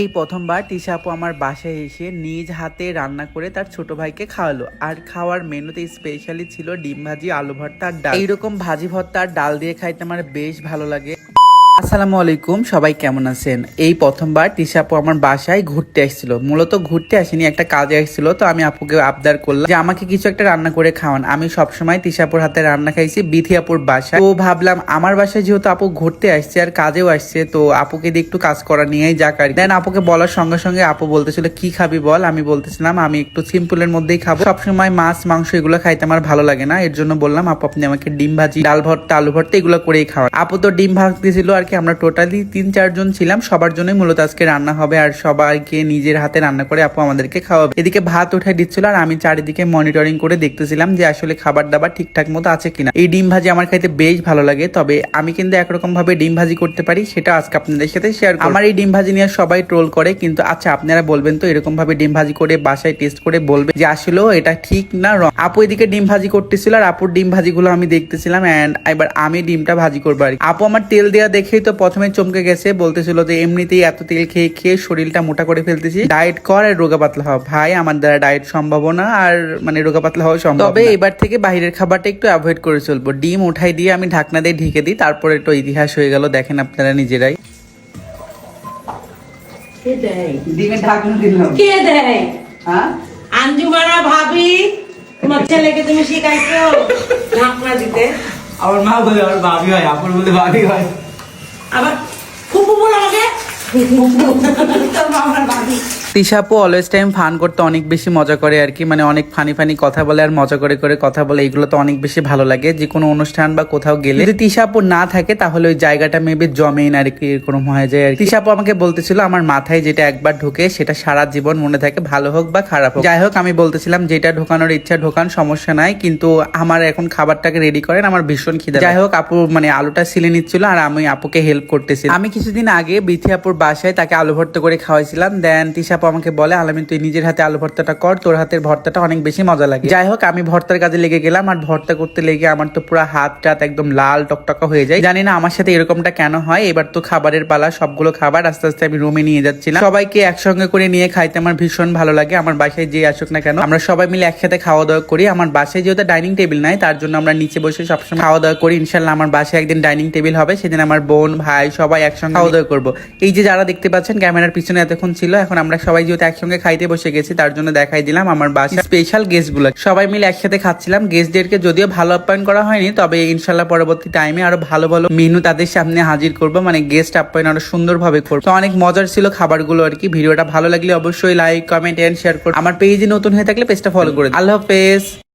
এই প্রথমবার তিশা আপু আমার বাসায় এসে নিজ হাতে রান্না করে তার ছোট ভাইকে খাওয়ালো। আর খাওয়ার মেনুতে স্পেশালি ছিল ডিম ভাজি, আলু ভর্তা আর ডাল। এইরকম ভাজি ভর্তা আর ডাল দিয়ে খাইতে আমার বেশ ভালো লাগে। আসসালামু আলাইকুম, সবাই কেমন আছেন? এই প্রথমবার তিশা আপু আমার বাসায় ঘুরতে আসছিল। মূলত ঘুরতে আসেনি, একটা কাজে আসছিল, তো আমি আপুকে আবদার করলাম যে আমাকে কিছু একটা রান্না করে খাওয়ান। আমি সবসময় তিশাপুর হাতে রান্না খাইছি বিথিয়াপুর বাসায়। তো ভাবলাম, আমার বাসায় যেহেতু আপু ঘুরতে আসছে আর কাজেও আসছে, তো আপুকে দিয়ে একটু কাজ করা নিয়েই যা কারি দেন আপুকে বলার সঙ্গে সঙ্গে আপু বলতেছিল, কি খাবি বল? আমি বলতেছিলাম, আমি একটু সিম্পলের মধ্যেই খাব। সবসময় মাছ, মাংস এগুলো খাইতে আমার ভালো লাগে না, এর জন্য বললাম, আপু, আপনি আমাকে ডিম ভাজি, ডাল ভর্তা, আলু ভর্তা এগুলো করেই খাওয়ান। আপু তো ডিম ভাজতেছিল আর কি আমরা টোটালি তিন চারজন ছিলাম। সবার জন্যই মূলত আজকে রান্না হবে আর সবাইকে নিজের হাতে রান্না করে আপু আমাদেরকে খাওয়াবে। এদিকে ভাত উঠাই দিচ্ছিল আর আমি চারিদিকে মনিটরিং করে দেখতেছিলাম যে আসলে খাবার দাবার ঠিকঠাক মতো আছে কিনা। এই ডিম ভাজি আমার খাইতে বেশ ভালো লাগে, তবে আমি কিন্তু একরকম ভাবে ডিম ভাজি করতে পারি, সেটা আজকে আপনাদের সাথে শেয়ার আমার এই ডিম ভাজি নিয়ে সবাই ট্রোল করে, কিন্তু আচ্ছা আপনারা বলবেন তো এরকম ভাবে ডিম ভাজি করে বাসায় টেস্ট করে বলবে যে আসলেও এটা ঠিক না রং আপু এদিকে ডিম ভাজি করতেছিল আর আপুর ডিম ভাজিগুলো আমি দেখতেছিলাম এন্ড এবার আমি ডিমটা ভাজি করব। আপু আমার তেল দেওয়া দেখেই তো প্রথমে চমকে গেছে বলতেছিল যে এমনিতেই এত তেল খেয়ে খেয়ে শরীরটা মোটা করে ফেলতেছি। ডায়েট কর আর রোগা পাতলা হওয়া ভাই আমার দ্বারা ডায়েট সম্ভব না আর মানে রোগা পাতলা হওয়া সম্ভব তবে এবার থেকে বাইরের খাবারটা একটু অ্যাভয়েড করে চলবো। ডিম উঠাই দিয়ে আমি ঢাকনা দিয়ে ঢেকে দিই তারপরে একটু ইতিহাস হয়ে গেল দেখেন আপনারা নিজেরাই। কে ডিমের ঢাকনা দিলাম। কে দেয়? হ্যাঁ? আঞ্জুমানা ভাবি তোমার ছেলেকে তুমি শিখাইছো? ঢাকনা দিতে। আমার মা বলে আমার ভাবি হয় আপুর বলে ভাবি হয়। আবার ফুপু বল আমাকে তোর মামার ভাবি তিশাপু অলওয়েজ টাইম ফান করতে অনেক বেশি মজা করে আর কি মানে অনেক ফানি ফানি কথা বলে আর মজা করে করে কথা বলে এগুলো তো অনেক বেশি ভালো লাগে। যে কোনো অনুষ্ঠান বা কোথাও গেলে যদি তিশাপু না থাকে, তাহলে ওই জায়গাটা মেবি জমেই না আর কি, এরকম হয়ে যায় আর। তিশাপু আমাকে বলতেছিল, আমার মাথায় যেটা একবার ঢোকে, সেটা সারা জীবন মনে থাকে, ভালো হোক বা খারাপ হোক। যাই হোক, আমি বলতেছিলাম, যেটা ঢোকানোর ইচ্ছা ঢোকান, সমস্যা নাই। কিন্তু আমার এখন খাবারটাকে রেডি করেন, আমার ভীষণ খিদে যাই হোক, আপু মানে আলুটা সিলে নিচ্ছিল, আর আমি আপুকে হেল্প করতেছি। আমি কিছুদিন আগে বিথি আপুর বাসায় তাকে আলু ভর্ত করে খাওয়াইছিলাম। দেন তিশাপু আমাকে বলে, আলামিন, তুই নিজের হাতে আলু ভর্তাটা কর, তোর হাতের ভর্তাটা অনেক বেশি মজা লাগে। যাই হোক, আমি ভর্তার কাজে লেগে গেলাম, আর ভর্তা করতে লেগে আমার তো পুরো হাত টাত একদম লাল টকটকা হয়ে যায়। জানি না আমার সাথে এরকমটা কেন হয়, এবার তো খাবারের পালা, সবগুলো খাবার আস্তে আস্তে আমি রুমে নিয়ে যাচ্ছিলাম। সবাইকে একসঙ্গে করে নিয়ে খাইতে আমার ভীষণ ভালো লাগে, আমার বাসায় যে আসুক না কেন। আমরা সবাই মিলে একসাথে খাওয়া দাওয়া করি, আমার বাসায় যেহেতু ডাইনিং টেবিল নাই, তার জন্য আমরা নিচে বসে সবসময় খাওয়া দাওয়া করি। ইনশাল্লাহ আমার বাসায় একদিন ডাইনিং টেবিল হবে, সেদিন আমার বোন, ভাই সবাই একসঙ্গে খাওয়া দাওয়া করব। এই যে যারা দেখতে পাচ্ছেন, ক্যামেরার পিছনে এতক্ষণ ছিল, এখন আমরা সবাই যেহেতু একসঙ্গে খাইতে বসে গেছি, তার জন্য দেখাই দিলাম আমার বাসায় স্পেশাল গেস্টগুলো সবাই মিলে একসাথে খাচ্ছিলাম। গেস্টদেরকে যদিও ভালো আপ্যায়ন করা হয়নি, তবে ইনশাল্লাহ পরবর্তী টাইমে আরও ভালো ভালো মেনু তাদের সামনে হাজির করব মানে গেস্ট আপ্যায়ন আরও সুন্দরভাবে করব। তো অনেক মজার ছিল খাবারগুলো আর কি। ভিডিওটা ভালো লাগলে অবশ্যই লাইক কমেন্ট এন্ড শেয়ার করুন আমার পেজে নতুন হয়ে থাকলে পেজটা ফলো করে আল্লাহ হাফেজ।